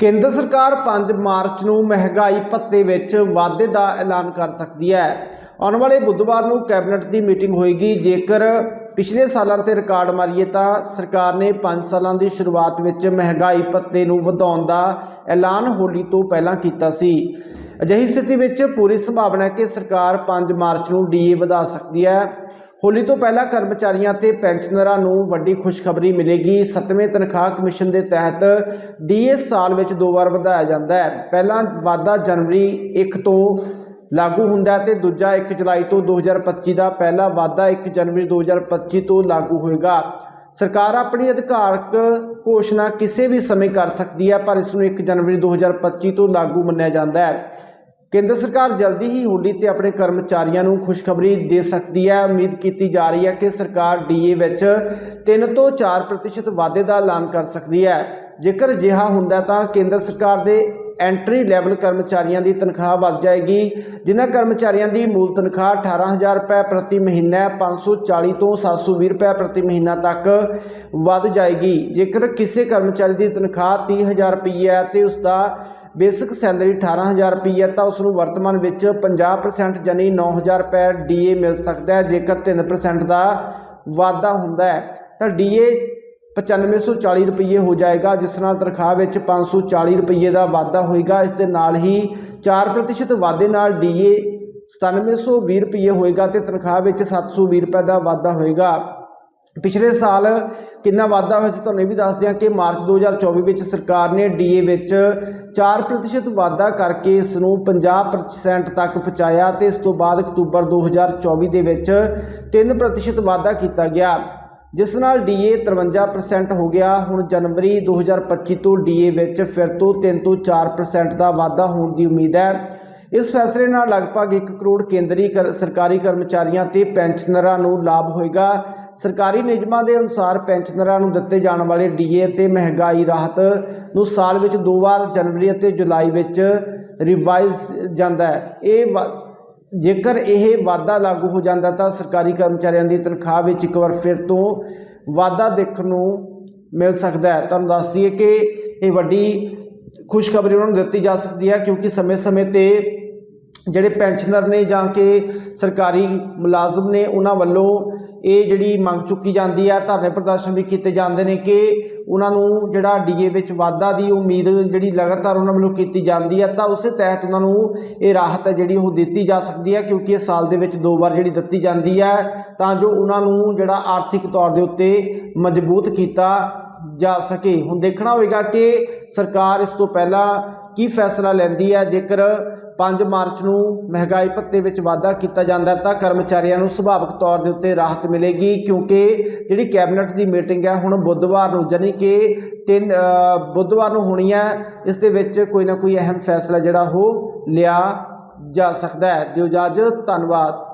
ਕੇਂਦਰ ਸਰਕਾਰ 5 ਮਾਰਚ ਨੂੰ ਮਹਿੰਗਾਈ ਭੱਤੇ ਵਿੱਚ ਵਾਧੇ ਦਾ ਐਲਾਨ ਕਰ ਸਕਦੀ ਹੈ। ਆਉਣ ਵਾਲੇ ਬੁੱਧਵਾਰ ਨੂੰ ਕੈਬਨਿਟ ਦੀ ਮੀਟਿੰਗ ਹੋਏਗੀ। ਜੇਕਰ ਪਿਛਲੇ ਸਾਲਾਂ ਤੇ ਰਿਕਾਰਡ ਮਾਰੀਏ ਤਾਂ ਸਰਕਾਰ ਨੇ 5 ਸਾਲਾਂ ਦੀ ਸ਼ੁਰੂਆਤ ਵਿੱਚ ਮਹਿੰਗਾਈ ਭੱਤੇ ਨੂੰ ਵਧਾਉਣ ਦਾ ਐਲਾਨ ਹੋਲੀ ਤੋਂ ਪਹਿਲਾਂ ਕੀਤਾ ਸੀ। ਅਜਿਹੀ ਸਥਿਤੀ ਵਿੱਚ ਪੂਰੀ ਸੰਭਾਵਨਾ ਹੈ ਕਿ ਸਰਕਾਰ 5 ਮਾਰਚ ਨੂੰ ਡੀਏ ਵਧਾ ਸਕਦੀ ਹੈ। ਹੋਲੀ ਤੋਂ ਪਹਿਲਾਂ ਕਰਮਚਾਰੀਆਂ ਤੇ ਪੈਨਸ਼ਨਰਾਂ ਨੂੰ ਵੱਡੀ ਖੁਸ਼ਖਬਰੀ ਮਿਲੇਗੀ। 7ਵੇਂ ਤਨਖਾਹ ਕਮਿਸ਼ਨ ਦੇ ਤਹਿਤ ਡੀਏ ਸਾਲ ਵਿੱਚ ਦੋ ਵਾਰ ਵਧਾਇਆ ਜਾਂਦਾ ਹੈ। ਪਹਿਲਾ ਵਾਧਾ ਜਨਵਰੀ 1 ਤੋਂ ਲਾਗੂ ਹੁੰਦਾ ਹੈ ਤੇ ਦੂਜਾ 1 ਜੁਲਾਈ ਤੋਂ 2025 ਦਾ ਪਹਿਲਾ ਵਾਧਾ 1 ਜਨਵਰੀ 2025 ਤੋਂ ਲਾਗੂ ਹੋਏਗਾ। ਸਰਕਾਰ ਆਪਣੀ ਅਧਿਕਾਰਕ ਘੋਸ਼ਣਾ ਕਿਸੇ ਵੀ ਸਮੇਂ ਕਰ ਸਕਦੀ ਹੈ, ਪਰ ਇਸ ਨੂੰ 1 ਜਨਵਰੀ 2025 ਤੋਂ ਲਾਗੂ ਮੰਨਿਆ ਜਾਂਦਾ ਹੈ। ਕੇਂਦਰ ਸਰਕਾਰ ਜਲਦੀ ਹੀ ਹੋਲੀ ਤੇ ਆਪਣੇ ਕਰਮਚਾਰੀਆਂ ਨੂੰ ਖੁਸ਼ਖਬਰੀ ਦੇ ਸਕਦੀ ਹੈ। ਉਮੀਦ ਕੀਤੀ ਜਾ ਰਹੀ ਹੈ ਕਿ ਸਰਕਾਰ ਡੀਏ ਵਿੱਚ 3 ਤੋਂ 4% ਵਾਧੇ ਦਾ ਐਲਾਨ ਕਰ ਸਕਦੀ ਹੈ। ਜੇਕਰ ਅਜਿਹਾ ਹੁੰਦਾ ਤਾਂ ਕੇਂਦਰ ਸਰਕਾਰ ਦੇ ਐਂਟਰੀ ਲੈਵਲ ਕਰਮਚਾਰੀਆਂ ਦੀ ਤਨਖਾਹ ਵੱਧ ਜਾਏਗੀ ਜਿਨ੍ਹਾਂ ਕਰਮਚਾਰੀਆਂ ਦੀ ਮੂਲ ਤਨਖਾਹ 18000 ਰੁਪਏ ਪ੍ਰਤੀ ਮਹੀਨਾ ਹੈ, 540 ਤੋਂ 720 ਰੁਪਏ ਪ੍ਰਤੀ ਮਹੀਨਾ ਤੱਕ ਵੱਧ ਜਾਏਗੀ। ਜੇਕਰ ਕਿਸੇ ਕਰਮਚਾਰੀ ਦੀ ਤਨਖਾਹ 30000 ਰੁਪਏ ਹੈ ਤੇ ਉਸ ਦਾ ਬੇਸਿਕ ਸੈਲਰੀ 18000 ਰੁਪਏ ਹੈ ਤਾਂ ਉਸ ਨੂੰ ਵਰਤਮਾਨ ਵਿੱਚ 50% ਯਾਨੀ 9000 ਰੁਪਏ ਡੀਏ ਮਿਲ ਸਕਦਾ ਹੈ, ਜੇਕਰ 3% ਦਾ ਵਾਧਾ ਹੁੰਦਾ ਹੈ। ਤਾਂ ਡੀਏ 9540 ਰੁਪਏ ਹੋ ਜਾਏਗਾ, ਜਿਸ ਨਾਲ ਤਨਖਾਹ ਵਿੱਚ 540 ਰੁਪਏ ਦਾ ਵਾਧਾ ਹੋਏਗਾ। ਇਸ ਦੇ ਨਾਲ ਹੀ 4% ਵਾਧੇ ਨਾਲ ਡੀਏ 9720 ਰੁਪਏ ਹੋਏਗਾ ਤੇ ਤਨਖਾਹ ਵਿੱਚ 720 ਰੁਪਏ ਦਾ ਵਾਧਾ ਹੋਏਗਾ। ਪਿਛਲੇ ਸਾਲ ਕਿੰਨਾ ਵਾਧਾ ਹੋਇਆ ਸੀ ਤੁਹਾਨੂੰ ਇਹ ਵੀ ਦੱਸ ਦਿਆਂ ਕਿ ਮਾਰਚ 2024 ਵਿੱਚ ਸਰਕਾਰ ਨੇ ਡੀਏ ਵਿੱਚ 4% ਵਾਧਾ ਕਰਕੇ ਇਸ ਨੂੰ 50% ਤੱਕ ਪਹੁੰਚਾਇਆ ਤੇ ਇਸ ਤੋਂ ਬਾਅਦ ਅਕਤੂਬਰ 2024 ਦੇ ਵਿੱਚ 3% ਵਾਧਾ ਕੀਤਾ ਗਿਆ, ਜਿਸ ਨਾਲ ਡੀਏ 53% ਹੋ ਗਿਆ। ਹੁਣ ਜਨਵਰੀ 2025 ਤੋਂ ਡੀਏ ਵਿੱਚ ਫਿਰ ਤੋਂ 3 ਤੋਂ 4% ਦਾ ਵਾਧਾ ਹੋਣ ਦੀ ਉਮੀਦ ਹੈ। ਇਸ ਫੈਸਲੇ ਨਾਲ ਲਗਭਗ 1 ਕਰੋੜ ਕੇਂਦਰੀ ਕਰ- ਸਰਕਾਰੀ ਕਰਮਚਾਰੀਆਂ ਤੇ ਪੈਨਸ਼ਨਰਾਂ ਨੂੰ ਲਾਭ ਹੋਏਗਾ। ਸਰਕਾਰੀ ਨਿਯਮਾਂ ਦੇ ਅਨੁਸਾਰ ਪੈਨਸ਼ਨਰਾਂ ਨੂੰ ਦਿੱਤੇ ਜਾਣ ਵਾਲੇ ਡੀਏ ਤੇ ਮਹਿੰਗਾਈ ਰਾਹਤ ਨੂੰ ਸਾਲ ਵਿੱਚ ਦੋ ਵਾਰ ਜਨਵਰੀ ਅਤੇ ਜੁਲਾਈ ਵਿੱਚ ਰਿਵਾਈਜ਼ ਜਾਂਦਾ ਹੈ। ਇਹ ਵਾ- ਜੇਕਰ ਇਹ ਵਾਧਾ ਲਾਗੂ ਹੋ ਜਾਂਦਾ ਤਾਂ ਸਰਕਾਰੀ ਕਰਮਚਾਰੀਆਂ ਦੀ ਤਨਖਾਹ ਵਿੱਚ ਇੱਕ ਵਾਰ ਫਿਰ ਤੋਂ ਵਾਧਾ ਦੇਖਣ ਨੂੰ ਮਿਲ ਸਕਦਾ ਹੈ। ਤੁਹਾਨੂੰ ਦੱਸ ਦਈਏ ਕਿ ਇਹ ਵੱਡੀ ਖੁਸ਼ਖਬਰੀ ਉਹਨਾਂ ਨੂੰ ਦਿੱਤੀ ਜਾ ਸਕਦੀ ਹੈ ਕਿਉਂਕਿ ਸਮੇਂ-ਸਮੇਂ ਤੇ ਜਿਹੜੇ ਪੈਨਸ਼ਨਰ ਨੇ ਜਾਂ ਕਿ ਸਰਕਾਰੀ ਮੁਲਾਜ਼ਮ ਨੇ ਉਹਨਾਂ ਵੱਲੋਂ ਇਹ ਜਿਹੜੀ ਮੰਗ ਚੁੱਕੀ ਜਾਂਦੀ ਹੈ ਧਰਨੇ ਪ੍ਰਦਰਸ਼ਨ ਵੀ ਕੀਤੇ ਜਾਂਦੇ ਨੇ ਕਿ ਉਹਨਾਂ ਨੂੰ ਜਿਹੜਾ ਡੀਏ ਵਿੱਚ ਵਾਧਾ ਦੀ ਉਮੀਦ ਜਿਹੜੀ ਲਗਾਤਾਰ ਉਹਨਾਂ ਵੱਲੋਂ ਕੀਤੀ ਜਾਂਦੀ ਹੈ ਤਾਂ ਉਸੇ ਤਹਿਤ ਉਹਨਾਂ ਨੂੰ ਇਹ ਰਾਹਤ ਹੈ ਜਿਹੜੀ ਉਹ ਦਿੱਤੀ ਜਾ ਸਕਦੀ ਹੈ ਕਿਉਂਕਿ ਇਹ ਸਾਲ ਦੇ ਵਿੱਚ ਦੋ ਵਾਰ ਜਿਹੜੀ ਦਿੱਤੀ ਜਾਂਦੀ ਹੈ ਤਾਂ ਜੋ ਉਹਨਾਂ ਨੂੰ ਜਿਹੜਾ ਆਰਥਿਕ ਤੌਰ ਦੇ ਉੱਤੇ ਮਜ਼ਬੂਤ ਕੀਤਾ ਜਾ ਸਕੇ। ਹੁਣ ਦੇਖਣਾ ਹੋਵੇਗਾ ਕਿ ਸਰਕਾਰ ਇਸ ਤੋਂ ਪਹਿਲਾਂ ਕੀ ਫੈਸਲਾ ਲੈਂਦੀ ਹੈ ਜੇਕਰ 5 ਮਾਰਚ ਨੂੰ ਮਹਿੰਗਾਈ ਭੱਤੇ ਵਿੱਚ ਵਾਧਾ ਕੀਤਾ ਜਾਂਦਾ ਤਾਂ ਕਰਮਚਾਰੀਆਂ ਨੂੰ ਸੁਭਾਵਿਕ ਤੌਰ ਦੇ ਉੱਤੇ ਰਾਹਤ ਮਿਲੇਗੀ ਕਿਉਂਕਿ ਜਿਹੜੀ ਕੈਬਨਿਟ ਦੀ ਮੀਟਿੰਗ ਹੈ, ਹੁਣ ਬੁੱਧਵਾਰ ਨੂੰ ਜਾਣੀ ਕਿ ਤਿੰਨ ਬੁੱਧਵਾਰ ਨੂੰ ਹੋਣੀ ਹੈ, ਇਸ ਦੇ ਵਿੱਚ ਕੋਈ ਨਾ ਕੋਈ ਅਹਿਮ ਫੈਸਲਾ ਜਿਹੜਾ ਉਹ ਲਿਆ ਜਾ ਸਕਦਾ ਹੈ। ਦਿਓ ਇਜਾਜ਼ਤ ਧੰਨਵਾਦ।